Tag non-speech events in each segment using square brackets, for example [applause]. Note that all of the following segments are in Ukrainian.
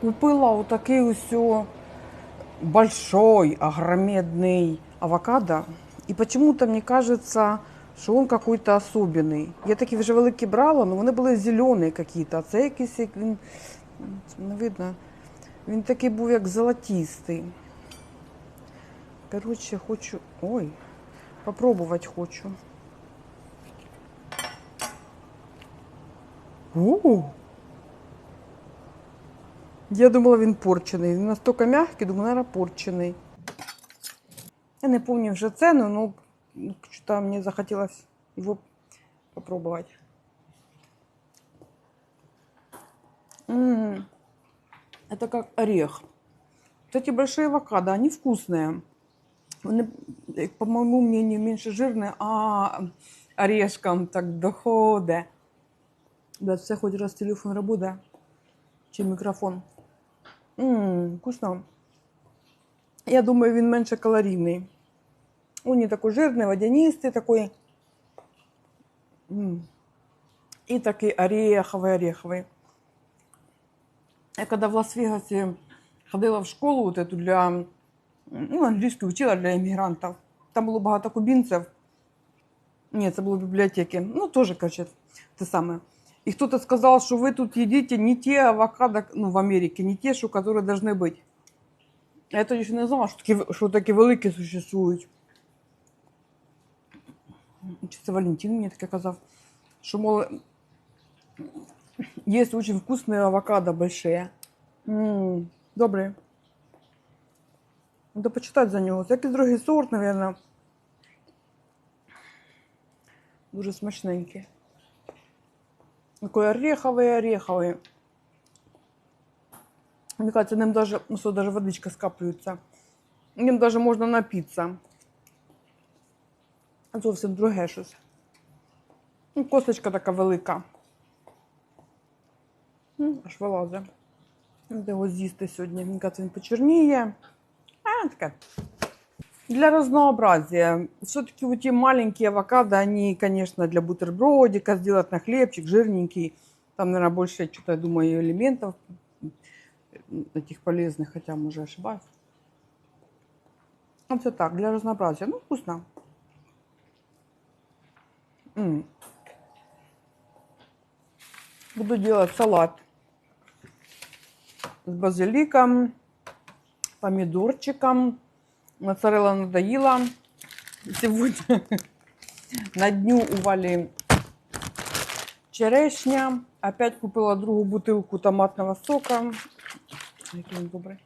Купила отакий ось о большой, огромедный авокадо. И почему-то мне кажется, що він какой-то особенный. Я такі вже великі брала, але вони були какие-то. А це якийсь, як він, не видно, він такий був як золотистий. Коротше, хочу. Ой, попробувати хочу. У! Я думала, він порчений. Він настільки м'який, думаю, наверное, порчений. Я не пам'ятаю вже ціну, но что-то мне захотелось его попробовать. М, Это как орех. Кстати, большие авокадо, они вкусные. Вони, як, по моему мнению, меньше жирные, а орешком так доходить. Да, це хоч раз телефон работает, чи мікрофон. Ммм, вкусно. Я думаю, він менше калорійний. Он не такой жирный, водянистый такой. М. И такой ореховый-ореховый. Я когда в Лас-Вегасе ходила в школу вот эту для, ну, англійську вчила для іммігрантів. Там було багато кубинцев. Ні, це було в бібліотеці. Ну, теж, короче, те саме. И кто-то сказал, что вы тут едите не те авокадо, ну, в Америке, не те, что, которые должны быть. Я тоді ще не знала, що такі, що такі великі существують. Чи це Валентин мені таке казав, що, мол, є дуже вкусні авокадо большие. М, Добре. Надо почитати за нього. Це якийсь другий сорт, мабуть. Дуже смачненький. Такой ореховый-ореховый. Мне кажется, ним даже, ну, что, даже водичка скаплюється. Ним даже можна напитися. А зовсім друге щось. Ну, косточка така велика. Аж вилазить. Де його з'їсти сьогодні. Мені кажется, він почерніє. А, таке. Для разнообразия. Все-таки вот эти маленькие авокадо, они, конечно, для бутербродика сделать на хлебчик, жирненький. Там, наверное, больше, что-то, я думаю, элементов таких полезных, хотя, может, ошибаюсь. Ну, все так, для разнообразия. Ну, вкусно. М. Буду делать салат с базиликом, помидорчиком. Моцарелла надоела. Сегодня [laughs] на дню у Вали черешня. Опять купила другу бутылку томатного сока. Який він.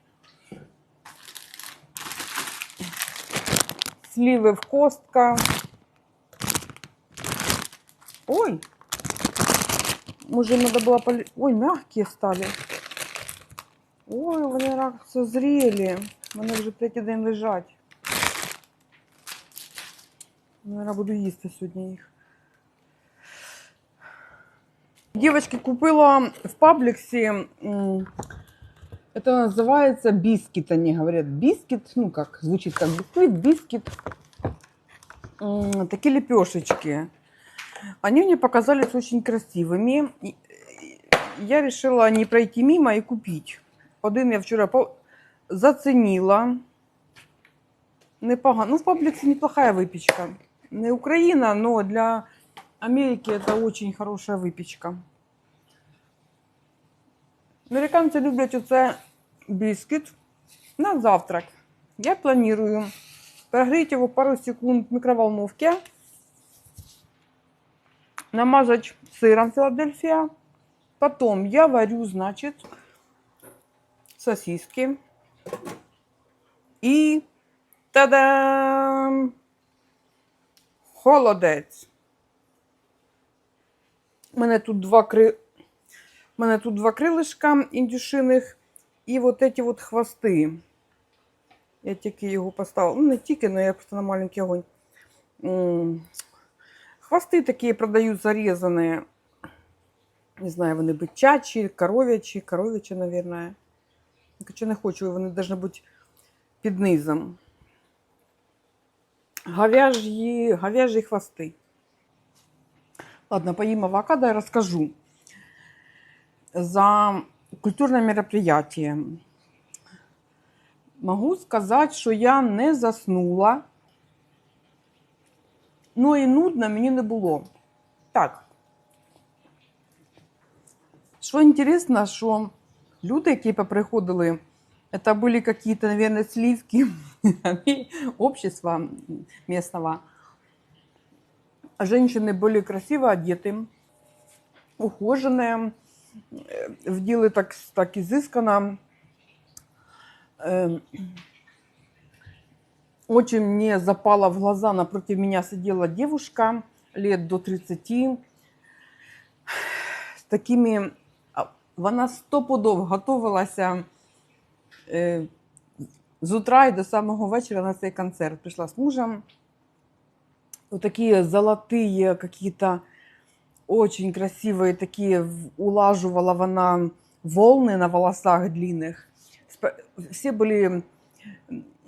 Сливи в костка. Ой! Може, надо было поли... Ой, мягкие стали. Ой, вони рак созріли. Вони вже третій день лежать. Наверное, буду їсти сьогодні їх. Девочки, купила в Пабликсе, м, это называется бискит, они говорят. Бискит, ну как, звучит как бисквит, бискит. М, Такие лепешечки. Они мне показались очень красивыми. И- и Я решила не пройти мимо и купить. Один я вчора по- заценила. Непогано. Ну, в Пабликсе неплохая выпечка. Не Украина, но для Америки это очень хорошая выпечка. Американці люблять оце біскіт на завтрак. Я планирую прогреть его пару секунд в микроволновке, намазать сыром Филадельфия. Потом я варю, значит, сосиски. І та-дам! Холодець. У мене тут два кри... У мене крилишка індюшиних і от эти от хвости. Я тільки його поставила. Ну, не тільки, але я просто на маленький огонь. Хвости такі продають зарізані. Не знаю, вони бичачі, коров'ячі, коров'ячі, мабуть. Хоча не хочу, вони повинні бути під низом. Говяжьи, говяжьи хвосты. Ладно, поїм авокадо, я розкажу. За культурное мероприятие. Могу сказати, що я не заснула. Ну і нудно мені не було. Так. Що інтересно, що люди, які поприходили, це були якісь, мабуть, сливки [laughs] общества местного. Женщины были красиво одеты, ухоженные, э, вдели так, так изысканно. Э, Очень мне запала в глаза, напротив меня сидела девушка лет до 30 з такими. а, Вона стопудов готувалася е, з утра і до самого вечора на цей концерт. Прийшла з мужем. Вот такие золотые какие-то очень красивые такие в- улаживала вона волны на волосах длинных. Спа- Все были,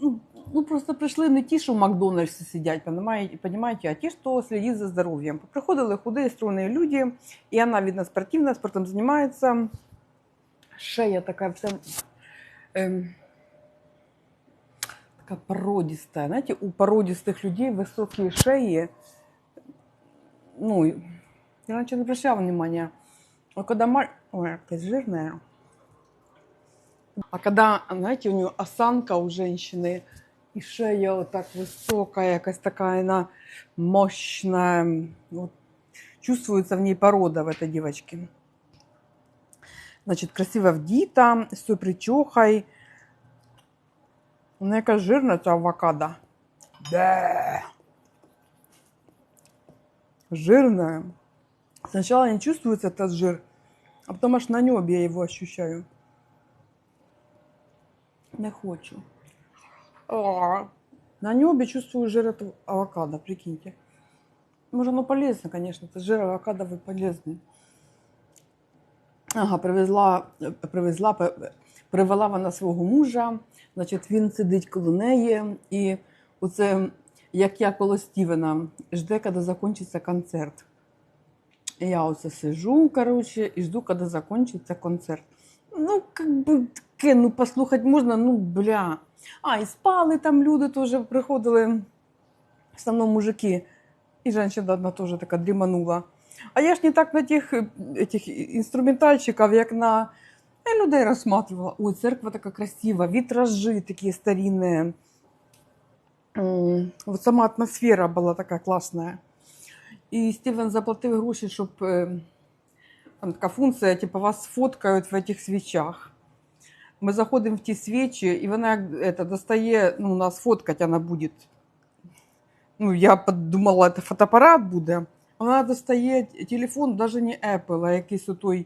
ну, ну, просто прийшли не ті, що в Макдональдсі сидять, понимаете, понимаете, а ті, що следять за здоров'ям. Приходили худые, стройные люди, и она, видно, спортивная, спортом занимается. Шея такая вся... эм, такая породистая. Знаете, у породистых людей высокие шеи. Ну, я раньше не обращала внимания. А когда маль... Ой, какая жирная. А когда, знаете, у нее осанка у женщины, и шея вот так высокая, якась такая она мощная. Вот, чувствуется в ней порода в этой девочке. Значит, красиво вдіта, все причохай. Вона якась жирна ця авокадо. Да. Жирная. Сначала не чувствуется этот жир, а потом аж на небе я его ощущаю. Не хочу. А, На небе чувствую жир этого авокадо, прикиньте. Может, оно полезно, конечно. Это жир авокадовый полезный. Ага, привезла, привезла, пе- привела вона свого мужа. Значить, він сидить коло неї, і оце, як я коло Стівена, жде, коли закінчиться концерт. І я оце сижу, коротше, і жду, коли закінчиться концерт. Ну, как бы таке, ну, послухати можна, ну, бля. А, і спали там люди теж приходили, в мужики. І жінка одна теж така дріманула. А я ж не так на тих е, этих інструментальщиків, як на я людей рассматривала. Ой, церква така красива, вітражі такі старинні. Вот сама атмосфера була така класна. І Стівен заплатив гроші, щоб там така функція, типу, вас фоткають в этих свічах. Ми заходимо в ті свічі, і вона як это, достає, ну, нас фоткать вона буде. Ну, я подумала, це фотоапарат буде. Вона достає телефон, навіть не Apple, а якийсь отой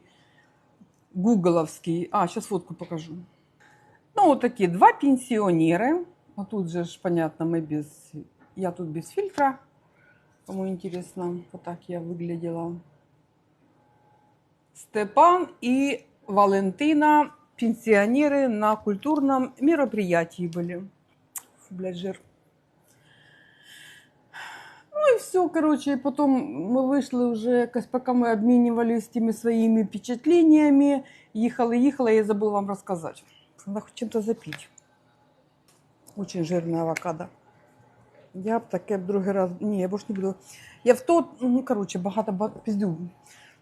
гугловський. А, зараз фотку покажу. Ну, от такі два пенсіонери. А тут же ж, понятно, ми без... Я тут без фильтра. Кому интересно, вот так я выглядела. Степан и Валентина, пенсионеры на культурном мероприятии были. Фу, блядь, жир. Ну и все, короче, и потом мы вышли уже, якось, пока мы обменивались теми своими впечатлениями, ехала, ехала, я забыла вам рассказать. Надо хоть чем-то запить. Очень жирная авокадо. Я б таке б другий раз. Ні, я більше не буду. Я в то, ну, короче, багато ба- пиздю.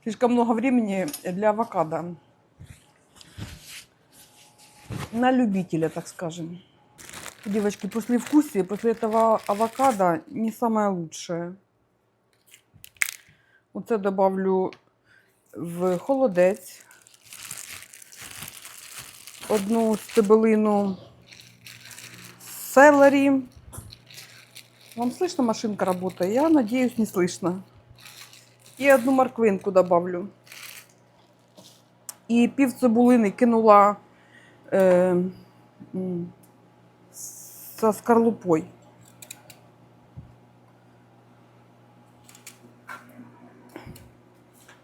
Слишком много времени для авокадо. На любителя, так скажем. Девочки, после вкусия, после этого авокадо не самое лучшее. Оце добавлю в холодець. Одну стебелину селері. Вам слышно, машинка работает? Я надеюсь, не слышно. И одну морквинку добавлю. І пів цибулини кинула е, со скорлупой.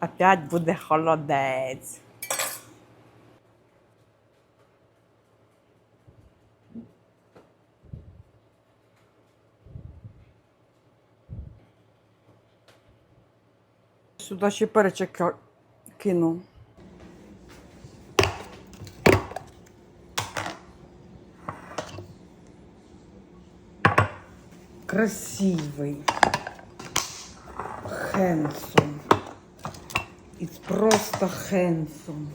Опять буде холодець. Сюди ще перчик кину. Красивий, хенсом. It's просто хенсом.